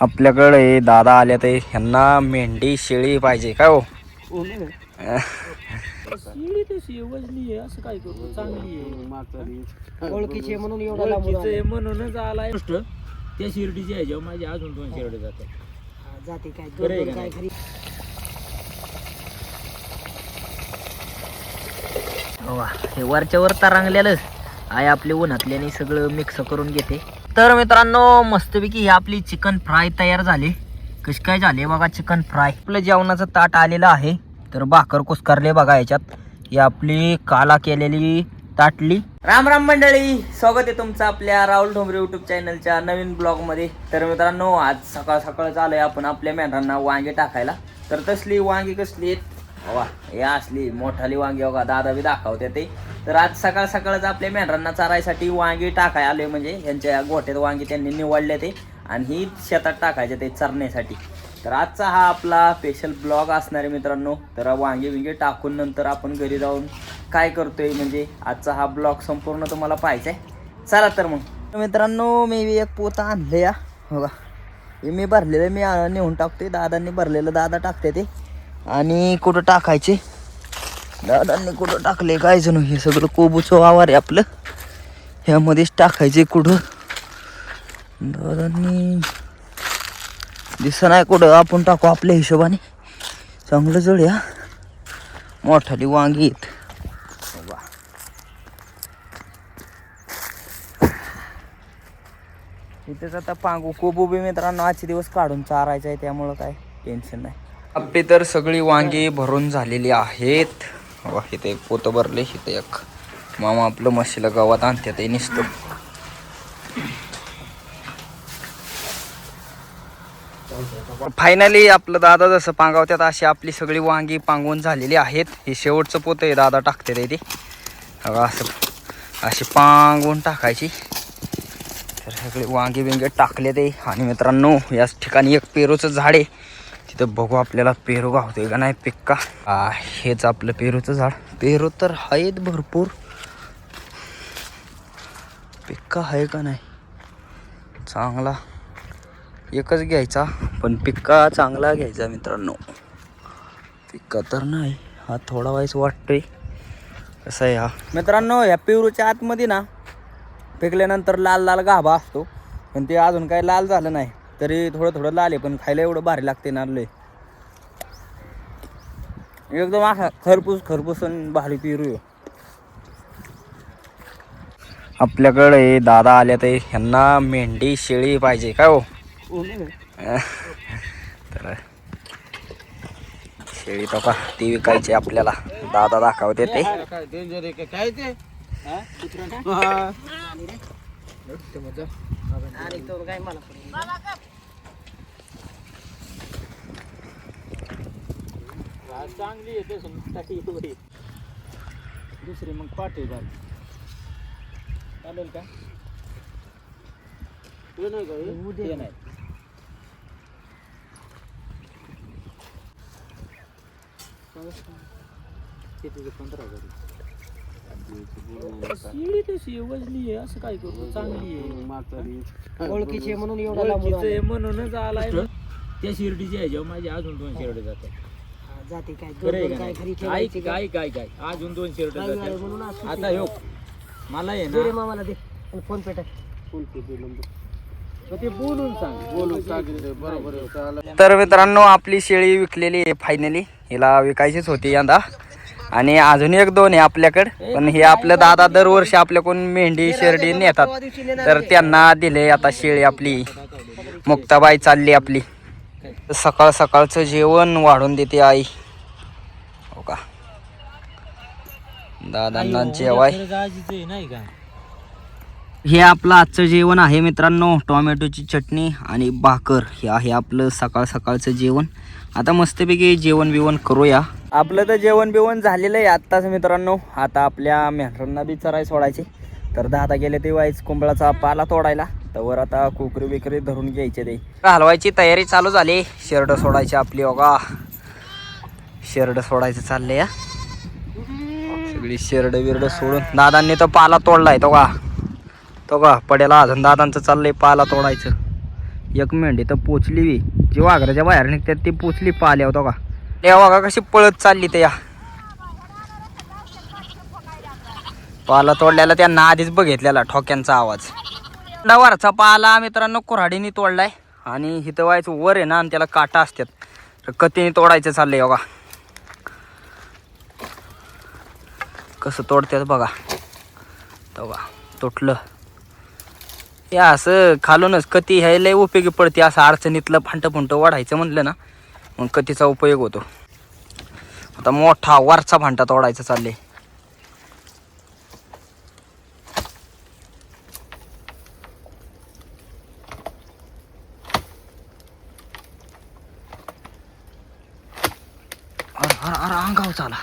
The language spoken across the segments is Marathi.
आपल्याकडे दादा आले ते ह्यांना मेंढी शेळी पाहिजे काय हो? शिळी तशी वजनी आहे असं काय करू? चांगली आहे. ओळखीचे म्हणून एवढा लांबून ओळखीचं आहे आले. म्हणूनच आलाय. गोष्ट त्या शिर्डीची आहे जेव्हा माझे अजून दोन शिर्डे जातात. हा, जाते काय बरं आहे दोन का काय नाही? घरी हे वरच्या वर तरंगलेलं. आहे आपले उन्हातल्याने सगळं मिक्स करून घेते. तर मित्रांनो मस्तपैकी ही आपली चिकन फ्राय तयार झाली. कशी काय झाले बघा चिकन फ्राय आपलं जेवणाचं ताट आलेलं आहे. तर भाकर कुसकारले बघा याच्यात. ही आपली काला केलेली ताटली. राम राम मंडळी स्वागत आहे तुमचं आपल्या राहुल ढोंबरे युट्यूब चॅनलच्या नवीन ब्लॉगमध्ये तर मित्रांनो आज सकाळ सकाळ आलोय आपण आपल्या मेंढरांना वांगे टाकायला. तर तसली वांगी कसली आहेत? वा हे असली मोठाली वांगी बघा दादा बी दाखवते ते. तर आज सकाळ सकाळच आपल्या मेंढरांना चारायसाठी वांगी टाकाय आले म्हणजे यांच्या गोठ्यात वांगी त्यांनी निवडले ते आणि ही शेतात टाकायचे ते चरण्यासाठी. तर आजचा हा आपला स्पेशल ब्लॉग असणार आहे मित्रांनो. तर वांगे विंगे टाकून नंतर आपण घरी जाऊन काय करतोय म्हणजे आजचा हा ब्लॉग संपूर्ण तुम्हाला पाहायचा आहे चला तर मग. मित्रांनो मी बी एक पोत आणलं या बघा हे मी भरलेलं मी नेऊन टाकतोय दादांनी भरलेलं दादा टाकते ते. आणि कुठं टाकायचे? दादांनी कुठं टाकले काय जणू? हे सगळं कोबूचं वावर आहे आपलं. ह्यामध्येच टाकायचे कुठं? दादांनी दिसत नाही कुठं. आपण टाकू आपल्या हिशोबाने. चांगलं जळूया मोठाली वांगी आहेत. इथेच आता पांगू. कोबू बी मित्रांनो आजचे दिवस काढून चारायचं आहे त्यामुळं काय टेन्शन नाही. आपली तर सगळी वांगी भरून झालेली आहेत. इथे एक पोतं भरले इथे एक. मामा आपलं म्हशीला गावात आणते ते निसतं. फायनली आपलं दादा जसं पांगावत्यात अशी आपली सगळी वांगी पांगवून झालेली आहेत. हे शेवटचं पोतं आहे दादा टाकते ते असं अशी पांगवून टाकायची. तर सगळे वांगी बिंगे टाकले ते. आणि मित्रांनो याच ठिकाणी एक पेरूचं झाड आहे. तिथं बघू आपल्याला पेरू गावते का नाही पिक्का. हेच आपलं पेरूचं झाड. पेरू तर आहेत भरपूर. पिक्का आहे का नाही? चांगला. एकच घ्यायचा पण पिक्का चांगला घ्यायचा मित्रांनो. पिक्का तर नाही हा थोडा वाईस वाटतोय. कसं आहे हा? मित्रांनो या पेरूच्या आतमध्ये ना पिकल्यानंतर लाल लाल गाभा असतो. पण ते अजून काही लाल झालं नाही. तरी थोडं थोडं लाल पण खायला एवढं भारी लागते ना लय. एकदम असा खरपूस खरपूस आणि भारी पेरू आपल्याकडे दादा आले ते ह्यांना मेंढी शेळी पाहिजे काय हो? तर शेळी तो का ती विकायची आपल्याला. दादा दाखवते ते. आणि तो काय मला पण. चांगली दुसरी मग पाठी चालेल का? नाही का हे? ते नाही. ते तुझं पंधरा हजार शिळी तशी वजनी आहे असं काय करू? चांगली आहे. ओळखीचे म्हणून एवढा लांबून ओळखीचं आले. आहे म्हणूनच आलाय त्या शिर्डीची आहे जेव्हा माझे अजून दोन शिर्डे जातात. हा, जाते काय? खरं दोन आहे दोन का काय नाही? ऐक काय काय काय अजून दोन शिर्डे काय झालं म्हणून आज जातात सुट्टी आता हो मला आहे दे रे ना मामाला दे. आणि फोन पे टाक. मग ते बोलून सांग. बोलून तर मित्रांनो आपली शेळी विकलेली आहे फायनली हिला विकायचीच होती यंदा. आणि अजून एक दोन आहे आपल्याकडे. पण हे आपलं दादा दरवर्षी आपल्याकडून मेंढी शेरडी नेतात. तर त्यांना दिले आता शेळी आपली. मुक्ताबाई चालली आपली. सकाळ सकाळचं जेवण वाढून देते आई. हो का? दादांना जेवाय. हे आपलं आजचं जेवण आहे मित्रांनो. टोमॅटोची चटणी आणि भाकर. हे आहे आपलं सकाळ सकाळचं जेवण. आता मस्तपैकी जेवण बिवण करूया. आपलं तर जेवण बिवण झालेलं आहे आत्ताच मित्रांनो. आता आपल्या मेंढरांना बी चराय सोडायचे. तर दादा गेले ते वाईच कुंबळाचा पाला तोडायला. तर वर आता कुकरी बिकरी धरून घ्यायचे ते. हलवायची तयारी चालू झाली. शेरड सोडायची आपली बघा. शेरड सोडायचं चाललंय. या सगळी शेरड बिरड सोडून. दादांनी तर पाला तोडलाय तो का? तो का? पड्याला अजून दादांचं चाललंय पाला तोडायचं. एक मेंढी तर पोचली बी. जी वाघराच्या बाहेर निघतात ती पोचली पाल्या होतो का? या वाघा कशी पळत चालली त्या या. पाला तोडल्याला त्यांना आधीच बघितलेला ठोक्यांचा आवाज. वरचा पाला मित्रांनो कुऱ्हाडीने तोडलाय. आणि इथं व्हायचं वर आहे ना आणि त्याला काटा असतात तर कतीने तोडायचं चाललंय बघा. कसं तोडतात बघा. बघा तुटलं. या असं खालूनच कती ह्या लय उपयोगी पडते असं अडचणीतलं फांटं फुंट वाढायचं म्हणलं ना मग कतीचा उपयोग होतो. आता मोठा वरचा फांटा तोडायचा चालले अरे अरे अरे अंगाव चाला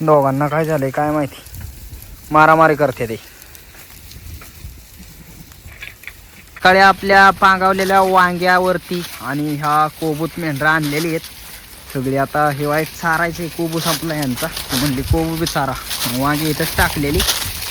दोघांना काय झालंय काय माहिती. मारामारी करते ते. सकाळी आपल्या पांगावलेल्या वांग्यावरती आणि ह्या कोबूत मेंढरा आणलेली आहेत. सगळी आता हे वाईट चारायचे कोबू संपला यांचा. म्हणली कोबू बी चारा. वांगी इथंच टाकलेली.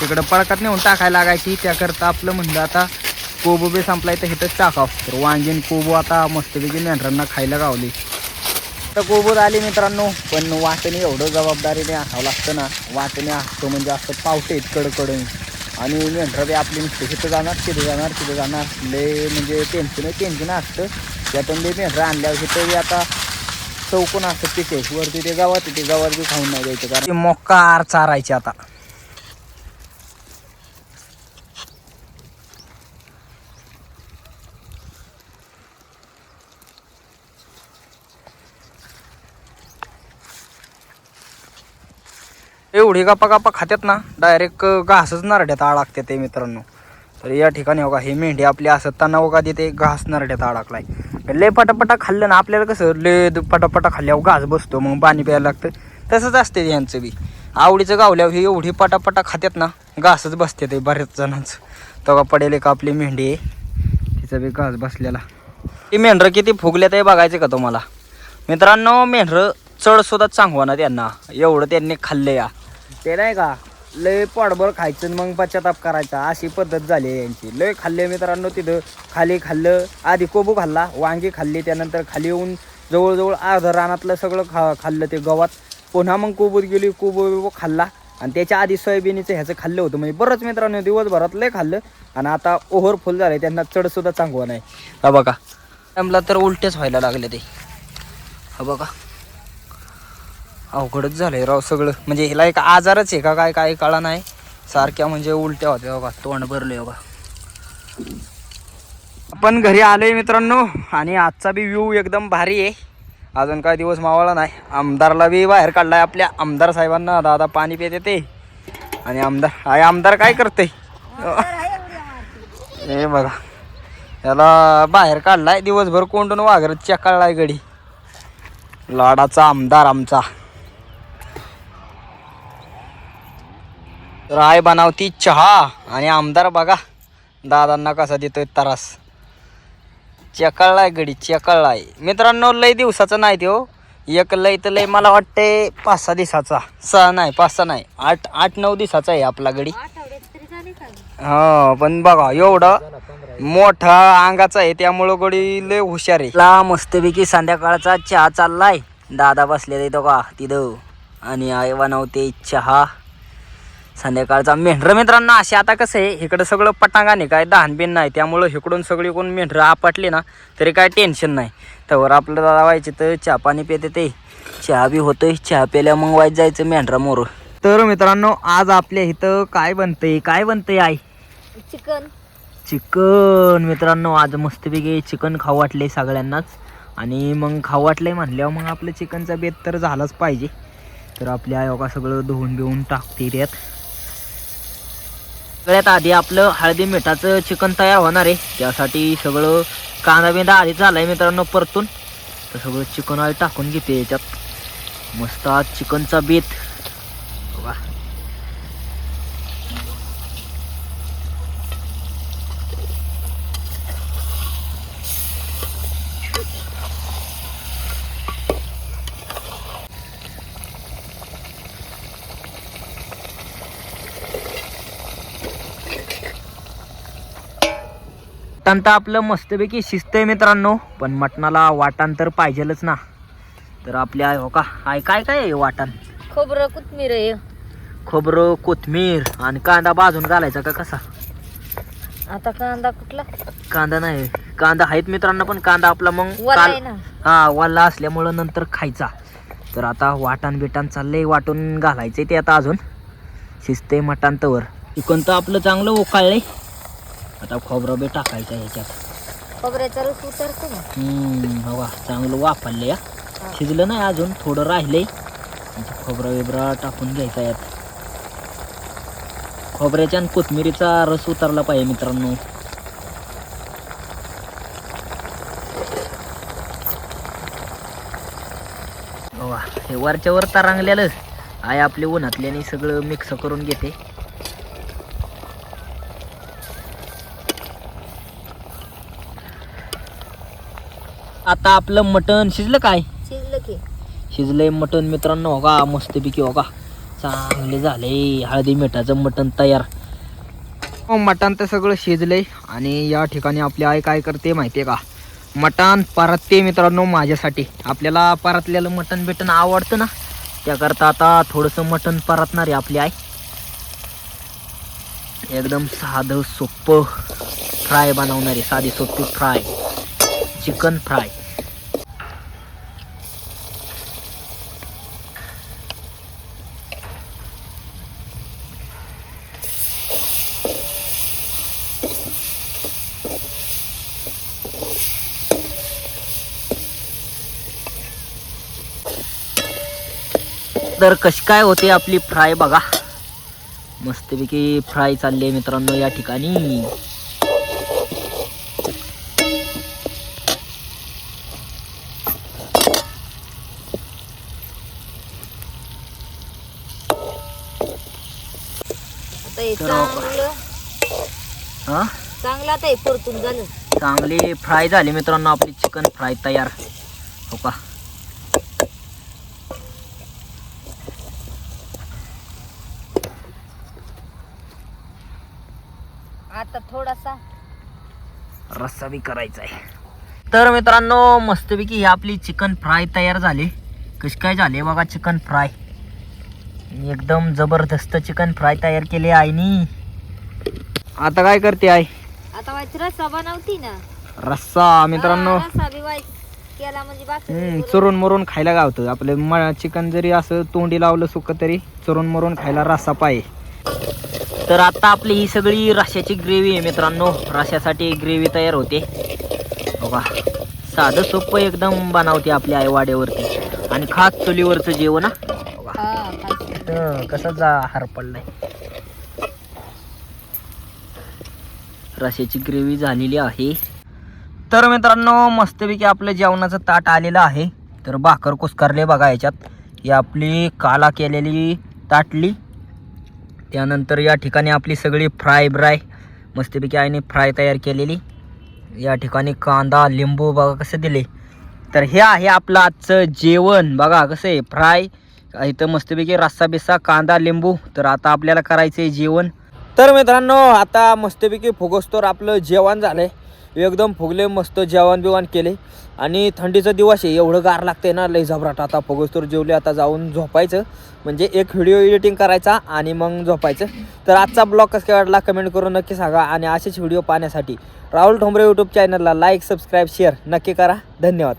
तिकडं पळकात नेऊन टाकायला लागायची. त्याकरता आपलं म्हणलं आता कोबू बी संपलाय तर इथंच टाकावं. तर वांगी आणि कोबू आता मस्तपैकी मेंढरांना खायला गावली. तर कोबूत आली मित्रांनो. पण वाटणे एवढं जबाबदारीने आखावं लागतं ना. वाटणे असतो म्हणजे असं पावटे कडकडून. आणि मेंढरं बी आपली तिथं जाणार तिथं जाणार तिथं जाणार. लय म्हणजे टेन्शन टेन्शन असतं. त्यातून बी मेंढरं आणल्यावर तिथं आता चौकून असतं तिथे. वरती ते गावात ते गावात बी खाऊन नाही द्यायचं कारण. ते मोकार चारायचे आता. एवढी गप्पा गप्पा खात्यात ना डायरेक्ट घासच नरड्यात अडकते ते मित्रांनो. तर या ठिकाणी बघा हे मेंढी आपली असताना बघा तिथे घास नरड्यात अडकलाय लय पटापटा खाल्लं ना आपल्याला कसं लय द- पटापटा खाल्ल्यावर घास बसतो मग पाणी प्यायला लागतं. तसंच असते यांचं बी. आवडीचं गावल्यावर हे एवढी पटापटा खात्यात ना घासच बसते ते बऱ्याच जणांचं. तेव्हा पडेल का आपली मेंढी. आहे तिचा बी घास बसलेला. ती मेंढरं किती फुगल्यात आहे बघायचं का तुम्हाला? मित्रांनो मेंढरं चढ सुद्धा चांगवा ना त्यांना एवढं त्यांनी खाल्लं या. ते नाही का लय पोटभर खायचं आणि मग पश्चाताप करायचा. अशी पद्धत झाली आहे यांची. लय खाल्ले मित्रांनो तिथं. खाली खाल्लं आधी कोबू खाल्ला वांगी खाल्ली त्यानंतर खाली येऊन जवळजवळ अर्धा रानातलं सगळं खा खाल्लं ते गवात पुन्हा मग कोबूत गेली कोबू बिबू खाल्ला. आणि त्याच्या आधी सोयाबीनचं ह्याचं खाल्लं होतं. म्हणजे बरंच मित्रांनो दिवसभरात लय खाल्लं. आणि आता ओव्हरफुल झालं त्यांना चढसुद्धा चांगलं नाही. हा बघा. टाईमला तर उलटेच व्हायला लागले ते. हा बघा. अवघडच झालंय राव सगळं. म्हणजे हिला एक आजारच आहे का काय काय कळा नाही. सारख्या म्हणजे उलट्या होत्या बघा तोंड भरलंय बघा आपण घरी आलोय मित्रांनो आणि आजचा बी व्ह्यू एकदम भारी आहे. अजून काय दिवस मावळा नाही. आमदारला बी बाहेर काढलाय आपल्या आमदार साहेबांना. दादा पाणी पिते ते आणि आमदार आय आमदार काय करते हे बघा. याला बाहेर काढलाय. दिवसभर कोंडून वाघरत चकाळलाय गडी लाडाचा आमदार आमचा. तर आई बनावती चहा. आणि आमदार बघा दादांना कसा देतोय तरास. चेकळलाय गडी चेकळलाय. मित्रांनो लय दिवसाचं नाही ते हो. एक लय तर लय मला वाटते पाच सहा दिवसाचा. सहा नाही पाच सहा नाही. आठ आठ नऊ दिवसाचा आहे आपला गडी. हा पण बघा एवढं मोठा अंगाचा आहे त्यामुळं गडी लय हुशार आहे. ला मस्तपैकी संध्याकाळचा चहा चाललाय. दादा बसले तो का तिथं. आणि आई बनवते चहा. संध्याकाळचा मेंढरं. मित्रांनो असे आता कसं आहे इकडं सगळं पटांगाने काय दहान बिन नाही त्यामुळं इकडून सगळी कोण मेंढरं आपटली ना तरी काय टेन्शन नाही. त्यावर आपलं दादा व्हायचे तर चहा पाणी पिते ते. चहा बी होतोय चहा प्यायला मग वाईट जायचं मेंढरा मोर. तर मित्रांनो आज आपल्या इथं काय बनतंय काय बनतंय आई? चिकन. चिकन. मित्रांनो आज मस्तपैकी चिकन खाऊ वाटले सगळ्यांनाच. आणि मग खाऊ वाटलंय म्हणल्यावर मग आपलं चिकनचा बेत तर झालाच पाहिजे. तर आपल्या योगा सगळं धुवून बिवून टाकते त्यात. सगळ्यात आधी आपलं हळदी मिठाचं चिकन तयार होणार आहे. त्यासाठी सगळं कांदा बिंदा आधी झालाय मित्रांनो परतून. तर सगळं चिकन आधी टाकून घेते याच्यात. मस्त आज चिकनचा बेत बघा तर आपलं मस्तपैकी शिस्त आहे मित्रांनो पण मटणाला वाटण तर पाहिजेलच ना. तर आपल्या हो का? आहे काय काय आहे वाटण? खोबरं कोथमीर आहे. खोबरं कोथमीर आणि कांदा भाजून घालायचा का कसा? आता कांदा कुठला? कांदा नाही कांदा आहेत मित्रांनो पण कांदा आपला मग वाला काल आहे ना. हा वाला असल्यामुळं नंतर खायचा. तर आता वाटण बिटाण चाललंय वाटून घालायचंय ते आता अजून. शिजते मटान तवर. चिकन तर आपलं चांगलं उकाळलंय. आता खोबरं बी टाकायचं ह्याच्यात खोबऱ्याचा रस उतरतो ना. हम्म, हवा चांगलं वापरलं या शिजलं नाही अजून थोडं राहिलंय. म्हणजे खोबरा बिबरा टाकून घ्यायचा यात खोबऱ्याच्या आणि कोथमिरीचा रस उतरला पाहिजे मित्रांनो. हवा हे वरच्या वर तरंगलेलं आहे. आपले उन्हातल्याने सगळं मिक्स करून घेते. आता आपलं मटण शिजलं काय? शिजलं की. शिजलंय मटण मित्रांनो हो का? मस्तपैकी हो का? चांगले झाले. हळदी मिठाचं मटण तयार. हो, मटण तर सगळं शिजलंय आणि या ठिकाणी आपली आई काय करते माहिती आहे का? मटण परतते मित्रांनो माझ्यासाठी. आपल्याला परतलेलं मटण बिटन आवडतं ना? त्याकरता आता थोडंसं मटण परतणार आहे आपली आई. एकदम साधं सोपं फ्राय बनवणार आहे साधी सोपी फ्राय चिकन फ्राय. तर कशी काय होते आपली फ्राय बघा. मस्तपैकी फ्राय चालली आहे मित्रांनो या ठिकाणी. आता हे परतून झालं चांगली फ्राय झाली मित्रांनो आपली चिकन फ्राय तयार. हो का? आता थोडासा. रस्सा बी करायचा आहे तर मित्रांनो मस्तपैकी ही आपली चिकन फ्राय तयार झाली. कशी काय झाली बघा चिकन फ्राय. एकदम जबरदस्त चिकन फ्राय तयार केली आईनी. आता काय करते आई? आता रस्सा बनवती ना. रस्सा मित्रांनो. हा, रस्सा बी व्हायच केला म्हणजे बाकी हम्म, चुरून मरून खायला गावतं. आपलं म चिकन जरी असं तोंडी लावलं सुक तरी चुरून मरून खायला रस्सा पाहिजे तर आता आपली ही सगळी रश्याची ग्रेव्ही आहे मित्रांनो. रश्यासाठी ग्रेव्ही तयार होते. बघा साधं सोपं एकदम बनवते आपल्या आईवाड्यावरती. आणि खास चुलीवरचं जेवण हा. हा खायचं. हं, कसा जा हार पडलाय. रश्याची ग्रेव्ही झालेली आहे. तर मित्रांनो मस्तपैकी आपलं जेवणाचं ताट आलेलं आहे. तर भाकर कुसकारले बघा याच्यात. ही आपली काला केलेली ताटली. त्यानंतर या ठिकाणी आपली सगळी फ्राय ब्राय मस्तपैकी आईने फ्राय तयार केलेली. या ठिकाणी कांदा लिंबू बघा कसं दिले. तर हे आहे आपलं आजचं जेवण. बघा कसं आहे फ्राय. इथं मस्तपैकी रस्सा बिस्सा कांदा लिंबू. तर आता आपल्याला करायचं आहे जेवण. तर मित्रांनो आता मस्तपैकी फुगोस्तोर आपलं जेवण झालंय. एकदम फुगले मस्त जेवण बिवण केले. आणि थंडीचा दिवस आहे एवढं गार लागते ना लई झबराट आता फुगोस्तोर जेवले आता जाऊन झोपायचं. म्हणजे एक व्हिडिओ एडिटिंग करायचा आणि मग झोपायचं. तर आजचा ब्लॉग कसं काय वाटला कमेंट करून नक्की सांगा. आणि असेच व्हिडिओ पाहण्यासाठी राहुल ठोंबरे यूट्यूब चॅनलला लाईक सबस्क्राईब शेअर नक्की करा. धन्यवाद.